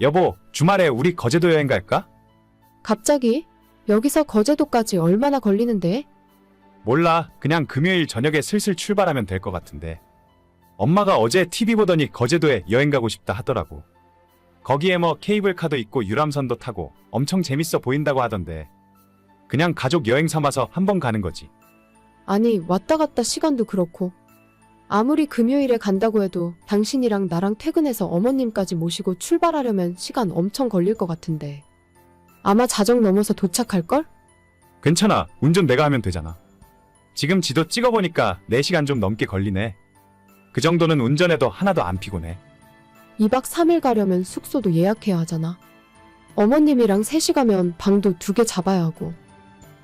여보, 주말에 우리 거제도 여행 갈까? 갑자기? 여기서 거제도까지 얼마나 걸리는데? 몰라. 그냥 금요일 저녁에 슬슬 출발하면 될 것 같은데. 엄마가 어제 TV 보더니 거제도에 여행 가고 싶다 하더라고. 거기에 뭐 케이블카도 있고 유람선도 타고 엄청 재밌어 보인다고 하던데. 그냥 가족 여행 삼아서 한번 가는 거지. 아니, 왔다 갔다 시간도 그렇고. 아무리 금요일에 간다고 해도 당신이랑 나랑 퇴근해서 어머님까지 모시고 출발하려면 시간 엄청 걸릴 것 같은데. 아마 자정 넘어서 도착할걸? 괜찮아. 운전 내가 하면 되잖아. 지금 지도 찍어보니까 4시간 좀 넘게 걸리네. 그 정도는 운전해도 하나도 안 피곤해. 2박 3일 가려면 숙소도 예약해야 하잖아. 어머님이랑 셋이 가면 방도 두 개 잡아야 하고.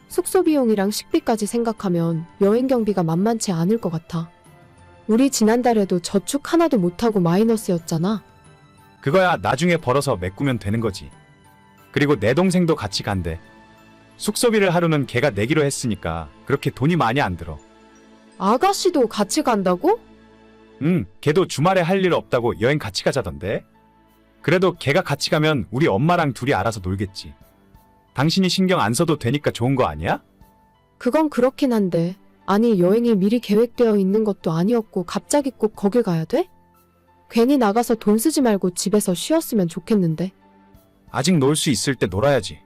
숙소 비용이랑 식비까지 생각하면 여행 경비가 만만치 않을 것 같아. 우리 지난달에도 저축 하나도 못하고 마이너스였잖아. 그거야 나중에 벌어서 메꾸면 되는 거지. 그리고 내 동생도 같이 간대. 숙소비를 하루는 걔가 내기로 했으니까 그렇게 돈이 많이 안 들어. 아가씨도 같이 간다고? 응, 걔도 주말에 할 일 없다고 여행 같이 가자던데. 그래도 걔가 같이 가면 우리 엄마랑 둘이 알아서 놀겠지. 당신이 신경 안 써도 되니까 좋은 거 아니야? 그건 그렇긴 한데. 아니, 여행이 미리 계획되어 있는 것도 아니었고 갑자기 꼭 거길 가야 돼? 괜히 나가서 돈 쓰지 말고 집에서 쉬었으면 좋겠는데. 아직 놀 수 있을 때 놀아야지.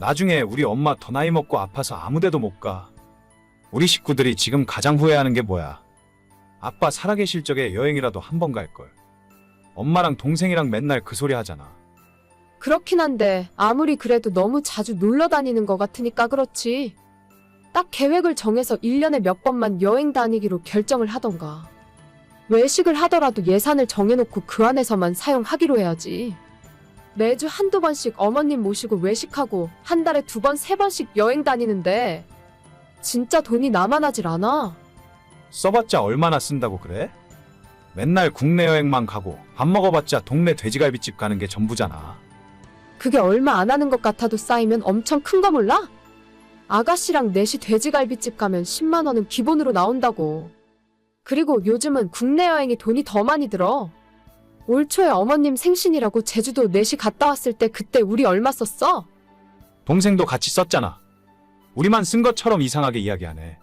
나중에 우리 엄마 더 나이 먹고 아파서 아무 데도 못 가. 우리 식구들이 지금 가장 후회하는 게 뭐야? 아빠 살아계실 적에 여행이라도 한 번 갈 걸. 엄마랑 동생이랑 맨날 그 소리 하잖아. 그렇긴 한데 아무리 그래도 너무 자주 놀러 다니는 것 같으니까 그렇지. 딱 계획을 정해서 1년에 몇 번만 여행 다니기로 결정을 하던가. 외식을 하더라도 예산을 정해놓고 그 안에서만 사용하기로 해야지. 매주 한두 번씩 어머님 모시고 외식하고 한 달에 두 번, 세 번씩 여행 다니는데 진짜 돈이 남아나질 않아. 써봤자 얼마나 쓴다고 그래? 맨날 국내 여행만 가고 밥 먹어봤자 동네 돼지갈비집 가는 게 전부잖아. 그게 얼마 안 하는 것 같아도 쌓이면 엄청 큰 거 몰라? 아가씨랑 넷이 돼지갈비집 가면 10만 원은 기본으로 나온다고. 그리고 요즘은 국내 여행이 돈이 더 많이 들어. 올 초에 어머님 생신이라고 제주도 넷이 갔다 왔을 때 그때 우리 얼마 썼어? 동생도 같이 썼잖아. 우리만 쓴 것처럼 이상하게 이야기하네.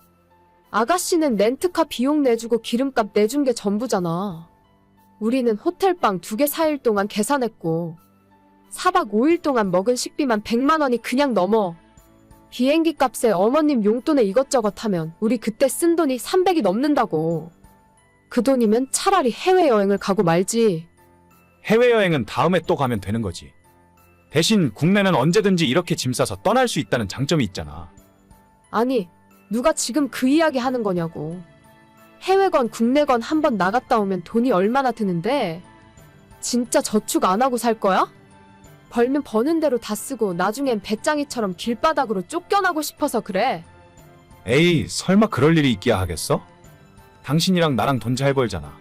아가씨는 렌트카 비용 내주고 기름값 내준 게 전부잖아. 우리는 호텔방 두 개 4일 동안 계산했고, 4박 5일 동안 먹은 식비만 100만 원이 그냥 넘어. 비행기 값에 어머님 용돈에 이것저것 하면 우리 그때 쓴 돈이 300이 넘는다고. 그 돈이면 차라리 해외여행을 가고 말지. 해외여행은 다음에 또 가면 되는 거지. 대신 국내는 언제든지 이렇게 짐 싸서 떠날 수 있다는 장점이 있잖아. 아니, 누가 지금 그 이야기 하는 거냐고. 해외건 국내건 한번 나갔다 오면 돈이 얼마나 드는데? 진짜 저축 안 하고 살 거야? 벌면 버는 대로 다 쓰고 나중엔 배짱이처럼 길바닥으로 쫓겨나고 싶어서 그래. 에이, 설마 그럴 일이 있기야 하겠어? 당신이랑 나랑 돈 잘 벌잖아.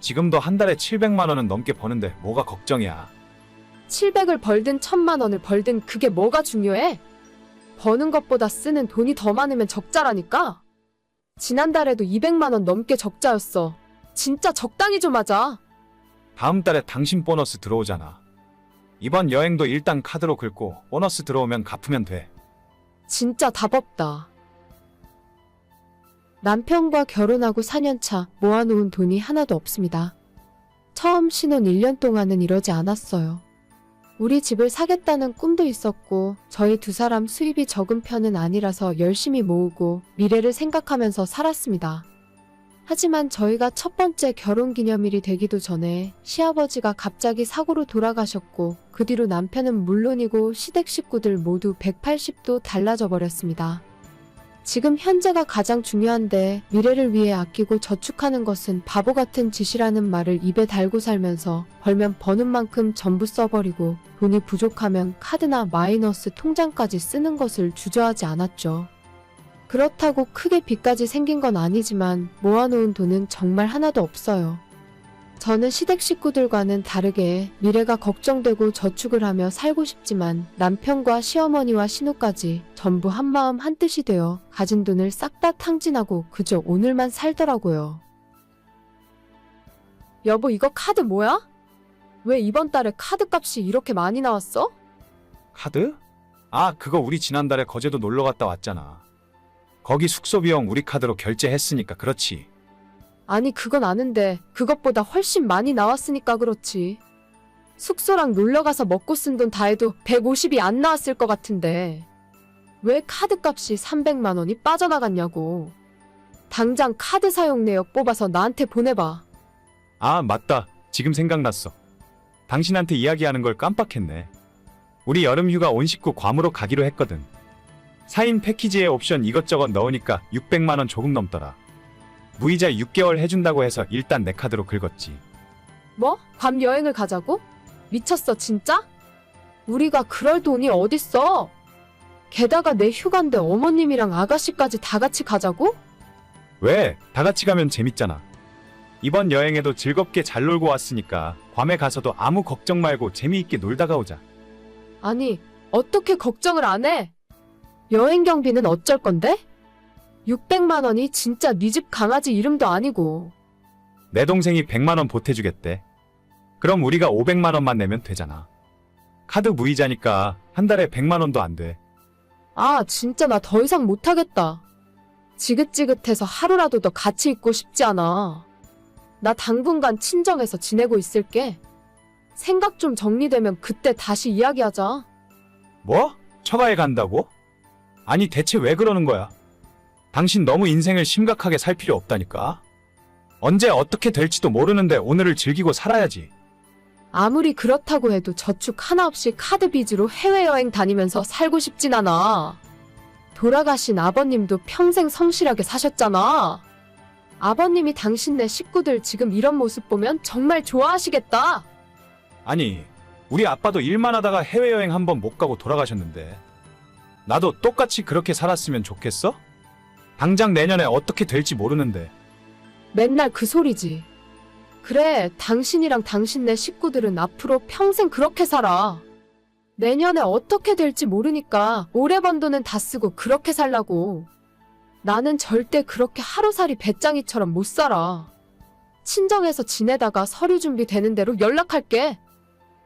지금도 한 달에 700만 원은 넘게 버는데 뭐가 걱정이야. 700을 벌든 1000만 원을 벌든 그게 뭐가 중요해? 버는 것보다 쓰는 돈이 더 많으면 적자라니까? 지난달에도 200만 원 넘게 적자였어. 진짜 적당히 좀 하자. 다음 달에 당신 보너스 들어오잖아. 이번 여행도 일단 카드로 긁고 보너스 들어오면 갚으면 돼. 진짜 답 없다. 남편과 결혼하고 4년차 모아놓은 돈이 하나도 없습니다. 처음 신혼 1년 동안은 이러지 않았어요. 우리 집을 사겠다는 꿈도 있었고, 저희 두 사람 수입이 적은 편은 아니라서 열심히 모으고 미래를 생각하면서 살았습니다. 하지만 저희가 첫 번째 결혼 기념일이 되기도 전에 시아버지가 갑자기 사고로 돌아가셨고, 그 뒤로 남편은 물론이고 시댁 식구들 모두 180도 달라져 버렸습니다. 지금 현재가 가장 중요한데 미래를 위해 아끼고 저축하는 것은 바보 같은 짓이라는 말을 입에 달고 살면서 벌면 버는 만큼 전부 써버리고 돈이 부족하면 카드나 마이너스 통장까지 쓰는 것을 주저하지 않았죠. 그렇다고 크게 빚까지 생긴 건 아니지만 모아놓은 돈은 정말 하나도 없어요. 저는 시댁 식구들과는 다르게 미래가 걱정되고 저축을 하며 살고 싶지만 남편과 시어머니와 신우까지 전부 한마음 한뜻이 되어 가진 돈을 싹 다 탕진하고 그저 오늘만 살더라고요. 여보, 이거 카드 뭐야? 왜 이번 달에 카드 값이 이렇게 많이 나왔어? 카드? 아, 그거 우리 지난달에 거제도 놀러 갔다 왔잖아. 거기 숙소 비용 우리 카드로 결제했으니까 그렇지. 아니, 그건 아는데 그것보다 훨씬 많이 나왔으니까 그렇지. 숙소랑 놀러 가서 먹고 쓴 돈 다 해도 150이 안 나왔을 것 같은데. 왜 카드 값이 300만 원이 빠져나갔냐고. 당장 카드 사용 내역 뽑아서 나한테 보내봐. 아, 맞다. 지금 생각났어. 당신한테 이야기하는 걸 깜빡했네. 우리 여름 휴가 온 식구 괌으로 가기로 했거든. 4인 패키지에 옵션 이것저것 넣으니까 600만 원 조금 넘더라. 무이자 6개월 해준다고 해서 일단 내 카드로 긁었지. 뭐? 괌 여행을 가자고? 미쳤어, 진짜? 우리가 그럴 돈이 어딨어? 게다가 내 휴가인데 어머님이랑 아가씨까지 다 같이 가자고? 왜? 다 같이 가면 재밌잖아. 이번 여행에도 즐겁게 잘 놀고 왔으니까 괌에 가서도 아무 걱정 말고 재미있게 놀다가 오자. 아니, 어떻게 걱정을 안 해? 여행 경비는 어쩔 건데? 600만 원이 진짜 네 집 강아지 이름도 아니고. 내 동생이 100만 원 보태주겠대. 그럼 우리가 500만 원만 내면 되잖아. 카드 무이자니까 한 달에 100만 원도 안 돼. 아, 진짜 나 더 이상 못하겠다. 지긋지긋해서 하루라도 더 같이 있고 싶지 않아. 나 당분간 친정에서 지내고 있을게. 생각 좀 정리되면 그때 다시 이야기하자. 뭐? 처가에 간다고? 아니 대체 왜 그러는 거야? 당신 너무 인생을 심각하게 살 필요 없다니까. 언제 어떻게 될지도 모르는데 오늘을 즐기고 살아야지. 아무리 그렇다고 해도 저축 하나 없이 카드 빚으로 해외여행 다니면서 살고 싶진 않아. 돌아가신 아버님도 평생 성실하게 사셨잖아. 아버님이 당신네 식구들 지금 이런 모습 보면 정말 좋아하시겠다. 아니, 우리 아빠도 일만 하다가 해외여행 한 번 못 가고 돌아가셨는데. 나도 똑같이 그렇게 살았으면 좋겠어? 당장 내년에 어떻게 될지 모르는데. 맨날 그 소리지. 그래, 당신이랑 당신네 식구들은 앞으로 평생 그렇게 살아. 내년에 어떻게 될지 모르니까 오래 번 돈은 다 쓰고 그렇게 살라고. 나는 절대 그렇게 하루살이 배짱이처럼 못 살아. 친정에서 지내다가 서류 준비 되는 대로 연락할게.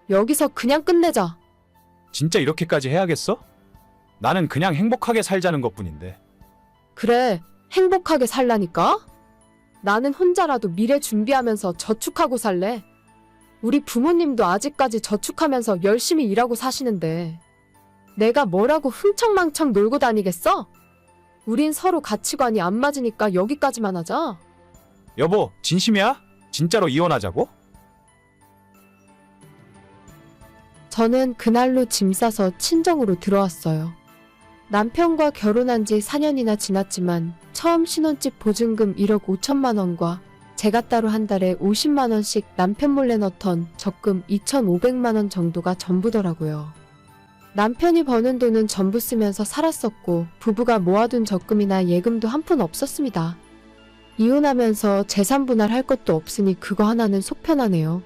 여기서 그냥 끝내자. 진짜 이렇게까지 해야겠어? 나는 그냥 행복하게 살자는 것 뿐인데. 그래, 행복하게 살라니까? 나는 혼자라도 미래 준비하면서 저축하고 살래. 우리 부모님도 아직까지 저축하면서 열심히 일하고 사시는데. 내가 뭐라고 흥청망청 놀고 다니겠어? 우린 서로 가치관이 안 맞으니까 여기까지만 하자. 여보, 진심이야? 진짜로 이혼하자고? 저는 그날로 짐 싸서 친정으로 들어왔어요. 남편과 결혼한 지 4년이나 지났지만 처음 신혼집 보증금 1억 5천만 원과 제가 따로 한 달에 50만 원씩 남편 몰래 넣던 적금 2,500만 원 정도가 전부더라고요. 남편이 버는 돈은 전부 쓰면서 살았었고 부부가 모아둔 적금이나 예금도 한 푼 없었습니다. 이혼하면서 재산 분할할 것도 없으니 그거 하나는 속 편하네요.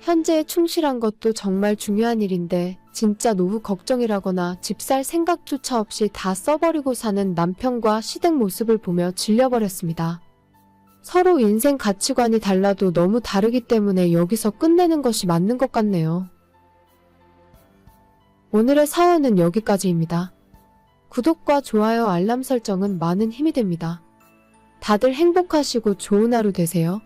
현재에 충실한 것도 정말 중요한 일인데 진짜 노후 걱정이라거나 집 살 생각조차 없이 다 써버리고 사는 남편과 시댁 모습을 보며 질려버렸습니다. 서로 인생 가치관이 달라도 너무 다르기 때문에 여기서 끝내는 것이 맞는 것 같네요. 오늘의 사연은 여기까지입니다. 구독과 좋아요 알람 설정은 많은 힘이 됩니다. 다들 행복하시고 좋은 하루 되세요.